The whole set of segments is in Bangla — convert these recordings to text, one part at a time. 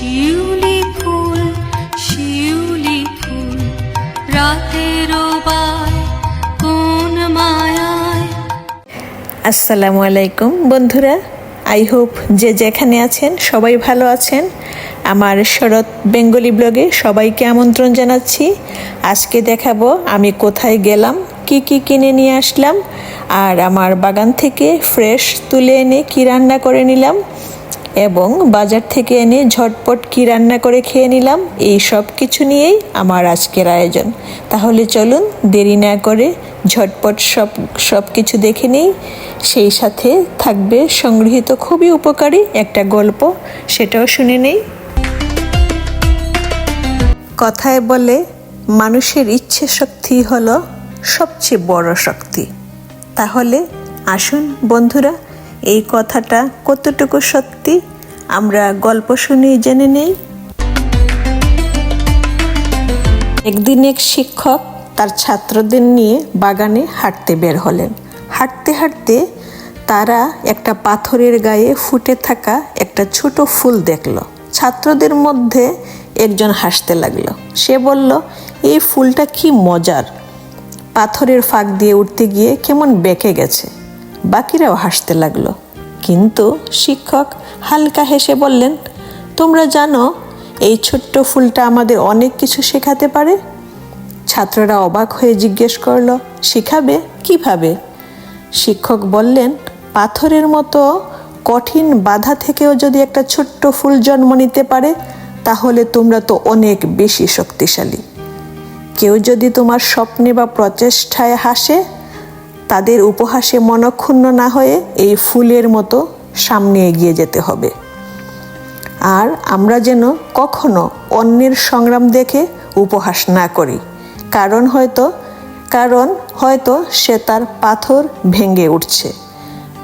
শিউলি ফুল শিউলি ফুল, রাতের কোন মায়ায়। আসসালামু আলাইকুম বন্ধুরা, আই হোপ যে যেখানে আছেন সবাই ভালো আছেন। আমার শরৎ বেঙ্গলি ব্লগে সবাইকে আমন্ত্রণ জানাচ্ছি। আজকে দেখাবো আমি কোথায় গেলাম, কি কি কিনে নিয়ে আসলাম, আর আমার বাগান থেকে ফ্রেশ তুলে এনে কী রান্না করে নিলাম। এবং বাজার থেকে এনে ঝটপট কি রান্না করে খেয়ে নিলাম, এই সব কিছু নিয়েই আমার আজকের আয়োজন। তাহলে চলুন দেরি না করে ঝটপট সব সব কিছু দেখে নেই। সেই সাথে থাকবে সংগৃহীত খুবই উপকারী একটা গল্প, সেটাও শুনে নেই। কথায় বলে, মানুষের ইচ্ছে শক্তি হলো সবচেয়ে বড় শক্তি। তাহলে আসুন বন্ধুরা এই কথাটা কতটুকু সত্যি? আমরা গল্প শুনেই জেনে নেই। একদিন এক শিক্ষক তার ছাত্রদের নিয়ে বাগানে হাঁটতে বের হলেন। হাঁটতে হাঁটতে তারা একটা পাথরের গায়ে ফুটে থাকা একটা ছোট ফুল দেখল। ছাত্রদের মধ্যে একজন হাসতে লাগল। সে বলল, এই ফুলটা কি মজার। পাথরের ফাঁক দিয়ে উঠতে গিয়ে কেমন বেঁকে গেছে। বাকিরাও হাসতে লাগল। কিন্তু শিক্ষক হালকা হেসে বললেন, তোমরা জানো, এই ছোট্ট ফুলটা আমাদের অনেক কিছু শেখাতে পারে? ছাত্ররা অবাক হয়ে জিজ্ঞেস করল, শিখাবে? কীভাবে? শিক্ষক বললেন, পাথরের মতো কঠিন বাধা থেকেও যদি একটা ছোট্ট ফুল জন্ম নিতে পারে, তাহলে তোমরা তো অনেক বেশি শক্তিশালী। কেউ যদি তোমার স্বপ্নে বা প্রচেষ্টায় হাসে তাদের উপহাসে মনক্ষুণ্ণ না হয়ে এই ফুলের মতো সামনে এগিয়ে যেতে হবে। আর আমরা যেন কখনো অন্যের সংগ্রাম দেখে উপহাস না করি। কারণ হয়তো কারণ হয়তো সে তার পাথর ভেঙে উঠছে।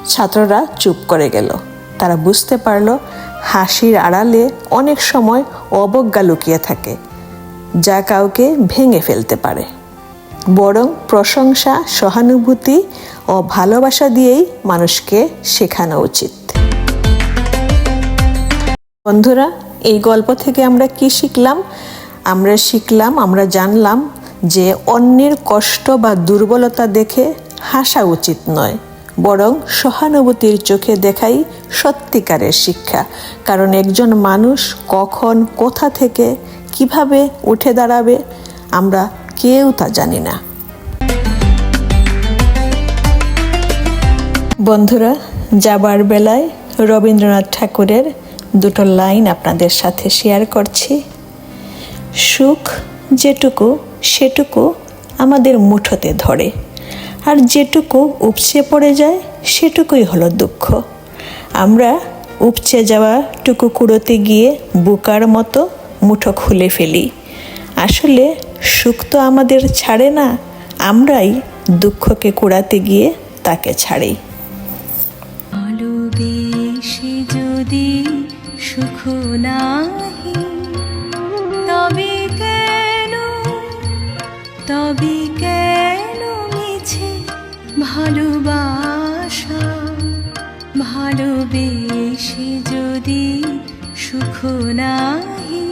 ছাত্ররা চুপ করে গেল। তারা বুঝতে পারল, হাসির আড়ালে অনেক সময় অবজ্ঞা লুকিয়ে থাকে। যা কাউকে ভেঙে ফেলতে পারে। বরং প্রশংসা, সহানুভূতি ও ভালোবাসা দিয়েই মানুষকে শেখানো উচিত। বন্ধুরা, এই গল্প থেকে আমরা কি শিখলাম? আমরা শিখলাম, আমরা জানলাম যে অন্যের কষ্ট বা দুর্বলতা দেখে হাসা উচিত নয়, বরং সহানুভূতির চোখে দেখাই সত্যিকারের শিক্ষা। কারণ একজন মানুষ কখন কোথা থেকে কীভাবে উঠে দাঁড়াবে, আমরা কেউ তা জানি না। বন্ধুরা, যাবার বেলায় রবীন্দ্রনাথ ঠাকুরের দুটো লাইন আপনাদের সাথে শেয়ার করছি। সুখ যেটুকু, সেটুকু আমাদের মুঠোতে ধরে। আর যেটুকু উপচে পড়ে যায়, সেটুকুই হলো দুঃখ। আমরা উপচে যাওয়া টুকু কুড়োতে গিয়ে বুকার মতো মুঠো খুলে ফেলি। আসলে সুখ তো আমাদের ছাড়ে না, আমরাই দুঃখকে কুড়াতে গিয়ে তাকে ছাড়ি। যদি সুখ তবে কেন তবে কেন মিছে ভালোবাসা? ভালোবেসে যদি সুখ নাহি